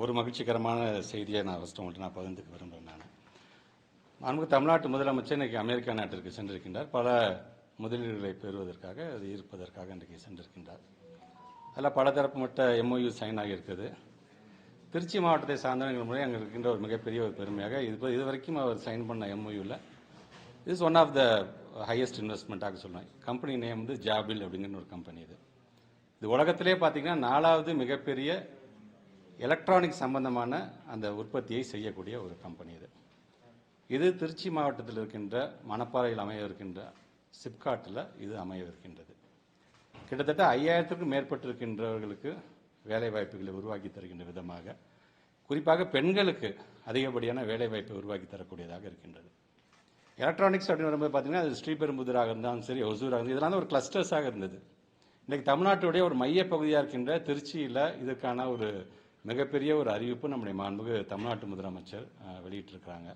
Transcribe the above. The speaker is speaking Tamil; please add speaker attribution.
Speaker 1: ஒரு மகிழ்ச்சிகரமான செய்தியை நான் ஃபஸ்ட்டு உங்கள்கிட்ட நான் பகிர்ந்துக்க விரும்புகிறேன் நான். நமக்கு தமிழ்நாட்டு முதலமைச்சர் இன்றைக்கி அமெரிக்கா நாட்டிற்கு சென்றிருக்கின்றார். பல முதலீடுகளை பெறுவதற்காக அது ஈர்ப்பதற்காக இன்றைக்கு சென்றிருக்கின்றார். அதில் பலதரப்பு மட்ட எம்ஓயு சைன் ஆகியிருக்குது. திருச்சி மாவட்டத்தை சார்ந்தவர்கள் முறை அங்கே இருக்கின்ற ஒரு மிகப்பெரிய ஒரு பெருமையாக இது இது வரைக்கும் அவர் சைன் பண்ண எம்ஓயூவில் is one of the highest இன்வெஸ்ட்மெண்ட்டாக சொல்லுவேன். கம்பெனி நேம் வந்து ஜாபில் அப்படிங்கிற ஒரு கம்பெனி இது. இது உலகத்திலே பார்த்தீங்கன்னா நாலாவது மிகப்பெரிய எலக்ட்ரானிக் சம்பந்தமான அந்த உற்பத்தியை செய்யக்கூடிய ஒரு கம்பெனி இது. இது திருச்சி மாவட்டத்தில் இருக்கின்ற மணப்பாறையில் அமைய இருக்கின்ற சிப்காட்டில் இது அமைய இருக்கின்றது. கிட்டத்தட்ட ஐயாயிரத்துக்கும் மேற்பட்டிருக்கின்றவர்களுக்கு வேலைவாய்ப்புகளை உருவாக்கி தருகின்ற விதமாக குறிப்பாக பெண்களுக்கு அதிகப்படியான வேலைவாய்ப்பை உருவாக்கி தரக்கூடியதாக இருக்கின்றது. எலக்ட்ரானிக்ஸ் அப்படின்னு வரும்போது பார்த்தீங்கன்னா அது ஸ்ரீபெரும்புதூராக இருந்தாலும் சரி ஒசூராக இருந்தது இதெல்லாம் ஒரு கிளஸ்டர்ஸாக இருந்தது. இன்றைக்கு தமிழ்நாட்டுடைய ஒரு மையப்பகுதியாக இருக்கின்ற திருச்சியில் இதற்கான ஒரு மிகப்பெரிய ஒரு அறிவிப்பு நம்முடைய மாண்புமிகு தமிழ்நாட்டு முதலமைச்சர் வெளியிட்டிருக்கிறாங்க.